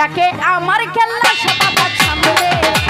ডাকে আমার খেলনা সবার সামনে।